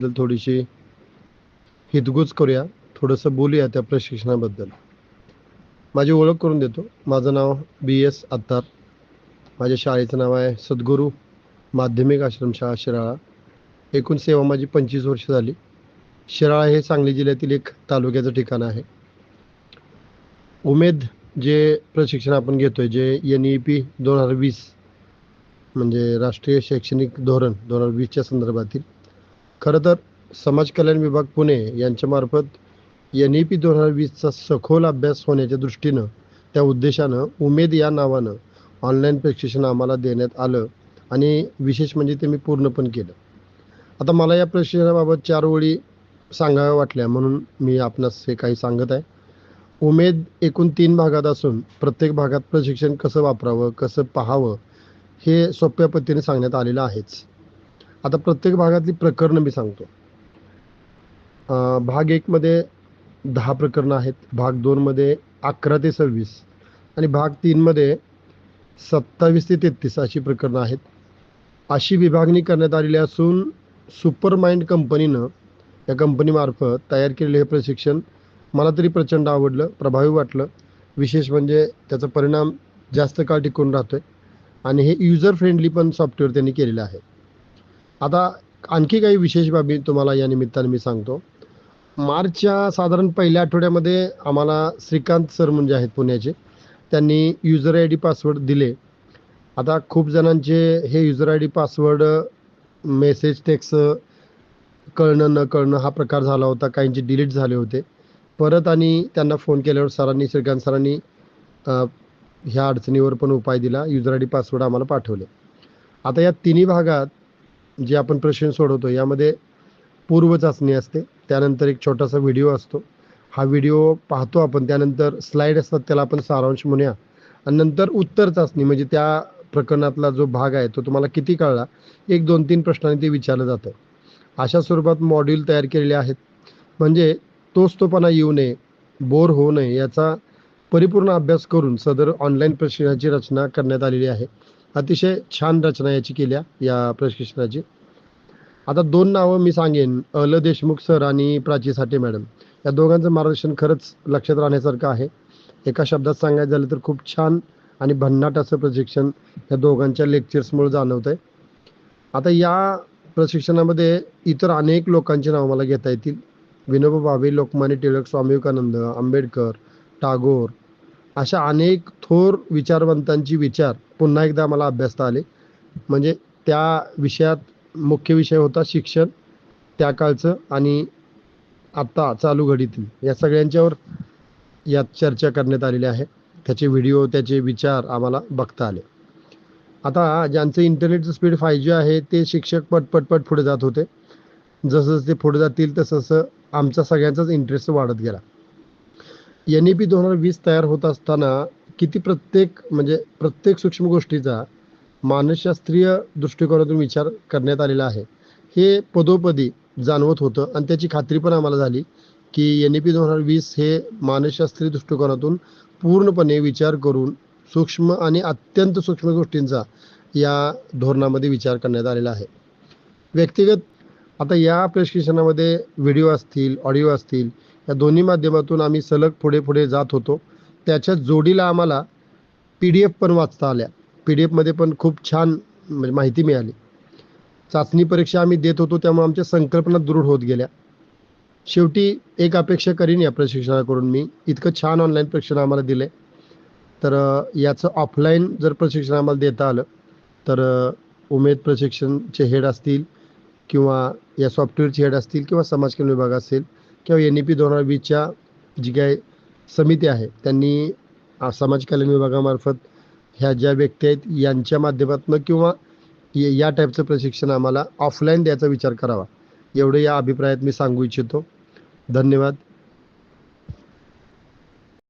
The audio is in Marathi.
थोडीशी हितगुज करूया थोडंसं बोलूया त्या प्रशिक्षणाबद्दल. माझी ओळख करून देतो. माझं नाव बी एस अत्तार. माझ्या शाळेचं नाव आहे सद्गुरू माध्यमिक आश्रमशाळा शिराळा. एकूण सेवा माझी पंचवीस वर्ष झाली. शिराळा हे सांगली जिल्ह्यातील एक तालुक्याचं ठिकाण आहे. उमेद जे प्रशिक्षण आपण घेतोय जे एन ई पी दोन हजार वीस म्हणजे राष्ट्रीय शैक्षणिक धोरण दोन हजार वीसच्या संदर्भातील खरं तर समाज कल्याण विभाग पुणे यांच्यामार्फत एन ई पी दोन हजार वीसचा सखोल अभ्यास होण्याच्या दृष्टीनं त्या उद्देशानं उमेद या नावानं ऑनलाईन प्रशिक्षण आम्हाला देण्यात आलं आणि विशेष म्हणजे ते मी पूर्ण पण केलं. आता मला या प्रशिक्षणाबाबत चार ओळी सांगाव्या वाटल्या म्हणून मी आपणास हे काही सांगत आहे. उमेद एकूण तीन भागात असून प्रत्येक भागात प्रशिक्षण कसं वापरावं कसं पाहावं हे सोप्या पद्धतीने सांगण्यात आलेलं आहेच. आता प्रत्येक भागातली प्रकरणं मी सांगतो. भाग एकमध्ये दहा प्रकरणं आहेत. भाग दोनमध्ये अकरा ते सव्वीस. आणि भाग तीनमध्ये सत्तावीस ते तेहतीस अशी प्रकरणं आहेत. अशी विभागणी करण्यात आलेली असून सुपर माइंड कंपनीनं या कंपनीमार्फत तयार केलेलं हे प्रशिक्षण मला तरी प्रचंड आवडलं प्रभावी वाटलं. विशेष म्हणजे त्याचा परिणाम जास्त काळ टिकून राहतोय. आणि हे युजर फ्रेंडली पण सॉफ्टवेअर त्यांनी केलेलं आहे. आता आणखी काही विशेष बाबी तुम्हाला या निमित्ताने मी सांगतो. मार्चच्या साधारण पहिल्या आठवड्यामध्ये आम्हाला श्रीकांत सर म्हणजे आहेत पुण्याचे. त्यांनी युजर आय डी पासवर्ड दिले. आता खूप जणांचे हे user I D password message text कळणं न कळणं हा प्रकार झाला होता. काहींचे डिलीट झाले होते. परत आणि त्यांना फोन केल्यावर सरांनी श्रीकांत सरांनी ह्या अडचणीवर पण उपाय दिला. युजर आय डी पासवर्ड आम्हाला पाठवले. आता या तिन्ही भागात जे आपण प्रश्न सोडवतो यामध्ये पूर्व चाचणी असते त्यानंतर एक छोटासा व्हिडिओ असतो. हा व्हिडिओ पाहतो आपण त्यानंतर स्लाईड असतात त्याला आपण सारांश म्हणूया. आणि नंतर उत्तर चाचणी म्हणजे त्या प्रकरणातला जो भाग आहे तो तुम्हाला किती कळला एक दोन तीन प्रश्नांनी ते विचारलं जातं. अशा स्वरूपात मॉड्यूल तयार केलेले आहेत. म्हणजे तोच तोपणा येऊ नये बोर होऊ नये याचा परिपूर्ण अभ्यास करून सदर ऑनलाईन प्रशिक्षणाची रचना करण्यात आलेली आहे. अतिशय छान रचना याची केल्या या प्रशिक्षणाची. आता दोन नावं मी सांगेन. अल देशमुख सर आणि प्राची साठे मॅडम. या दोघांचं मार्गदर्शन खरंच लक्षात राहण्यासारखं आहे. एका शब्दात सांगायचं झालं तर खूप छान आणि भन्नाट असं प्रशिक्षण या दोघांच्या लेक्चर्समुळे जाणवत आहे आता या प्रशिक्षणामध्ये इतर अनेक लोकांची नावं मला घेता येतील. विनोबा भावे लोकमान्य टिळक स्वामी विवेकानंद आंबेडकर टागोर अशा अनेक थोर विचारवंतांची विचार पुन्हा एकदा मला अभ्यासता आले. म्हणजे त्या विषयात मुख्य विषय होता शिक्षण त्या काळचं आणि आत्ता चालू घडीतील. या सगळ्यांच्यावर यात चर्चा करण्यात आलेली आहे. त्याचे व्हिडिओ त्याचे विचार आम्हाला बघता आले. आता ज्यांचं इंटरनेटचं स्पीड फाय जी आहे ते शिक्षक पटपटपट पट पट पुढे जात होते. जसं जसं ते पुढे जातील तसं आमचा सगळ्यांचाच इंटरेस्ट वाढत गेला. एन ई पी दोन हजार वीस तयार होत असताना किती प्रत्येक म्हणजे प्रत्येक सूक्ष्म गोष्टीचा मानसशास्त्रीय दृष्टिकोनातून विचार करण्यात आलेला आहे. हे पदोपदी जाणवत होतं आणि त्याची खात्री पण आम्हाला झाली की एन ई पी दोन हजार वीस हे मानसशास्त्रीय दृष्टिकोनातून पूर्णपणे विचार करून सूक्ष्म आणि अत्यंत सूक्ष्म गोष्टींचा या धोरणामध्ये विचार करण्यात आलेला आहे. व्यक्तिगत आता या प्रशिक्षणामध्ये व्हिडिओ असतील ऑडिओ असतील या दोन्ही माध्यमातून आम्ही सलग पुढे पुढे जात होतो. त्याच्या जोडीला आम्हाला पी डी एफ पण वाचता आल्या. पी डी एफमध्ये पण खूप छान म्हणजे माहिती मिळाली. चाचणी परीक्षा आम्ही देत होतो त्यामुळे आमच्या संकल्पना दृढ होत गेल्या. शेवटी एक अपेक्षा करीन या प्रशिक्षणाकडून मी. इतकं छान ऑनलाईन प्रशिक्षण आम्हाला दिलं तर याचं ऑफलाईन जर प्रशिक्षण आम्हाला देता आलं तर उमेद प्रशिक्षणचे हेड असतील किंवा या सॉफ्टवेअरचे हेड असतील किंवा समाज कल्याण विभाग असेल किंवा एन ई पी दोन हजार वीसच्या जी काही समिती आहे त्यांनी समाज कल्याण विभागामार्फत ह्या ज्या व्यक्ती आहेत यांच्या माध्यमातून किंवा या टाईपचं प्रशिक्षण आम्हाला ऑफलाईन द्यायचा विचार करावा. एवढं या अभिप्रायात मी सांगू इच्छितो. धन्यवाद.